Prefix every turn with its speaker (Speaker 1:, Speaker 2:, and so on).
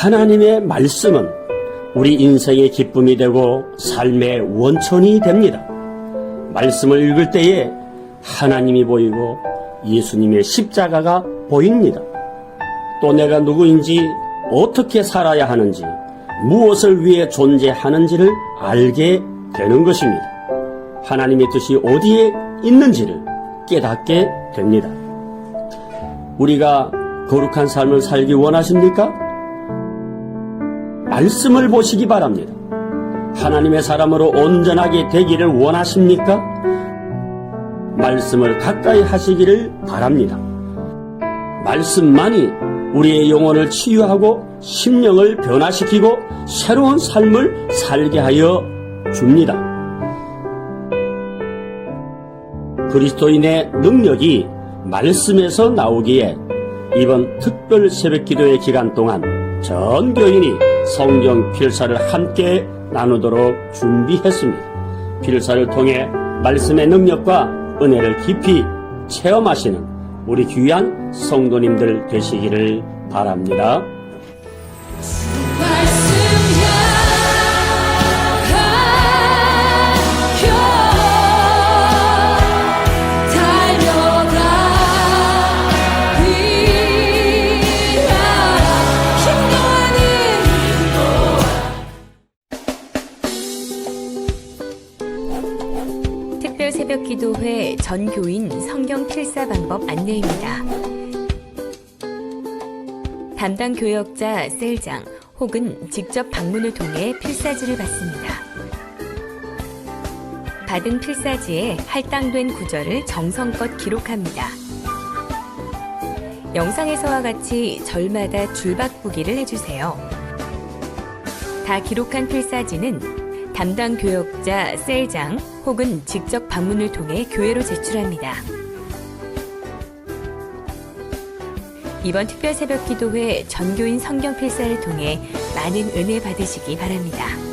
Speaker 1: 하나님의 말씀은 우리 인생의 기쁨이 되고 삶의 원천이 됩니다. 말씀을 읽을 때에 하나님이 보이고 예수님의 십자가가 보입니다. 또 내가 누구인지 어떻게 살아야 하는지 무엇을 위해 존재하는지를 알게 되는 것입니다. 하나님의 뜻이 어디에 있는지를 깨닫게 됩니다. 우리가 거룩한 삶을 살기 원하십니까? 말씀을 보시기 바랍니다. 하나님의 사람으로 온전하게 되기를 원하십니까? 말씀을 가까이 하시기를 바랍니다. 말씀만이 우리의 영혼을 치유하고 심령을 변화시키고 새로운 삶을 살게 하여 줍니다. 그리스도인의 능력이 말씀에서 나오기에 이번 특별 새벽 기도의 기간 동안 전 교인이 성경 필사를 함께 나누도록 준비했습니다. 필사를 통해 말씀의 능력과 은혜를 깊이 체험하시는 우리 귀한 성도님들 되시기를 바랍니다.
Speaker 2: 새벽 기도회 전 교인 성경 필사 방법 안내입니다. 담당 교역자 셀장 혹은 직접 방문을 통해 필사지를 받습니다. 받은 필사지에 할당된 구절을 정성껏 기록합니다. 영상에서와 같이 절마다 줄바꾸기를 해주세요. 다 기록한 필사지는 담당 교역자 셀장 혹은 직접 방문을 통해 교회로 제출합니다. 이번 특별 새벽 기도회 전교인 성경 필사를 통해 많은 은혜 받으시기 바랍니다.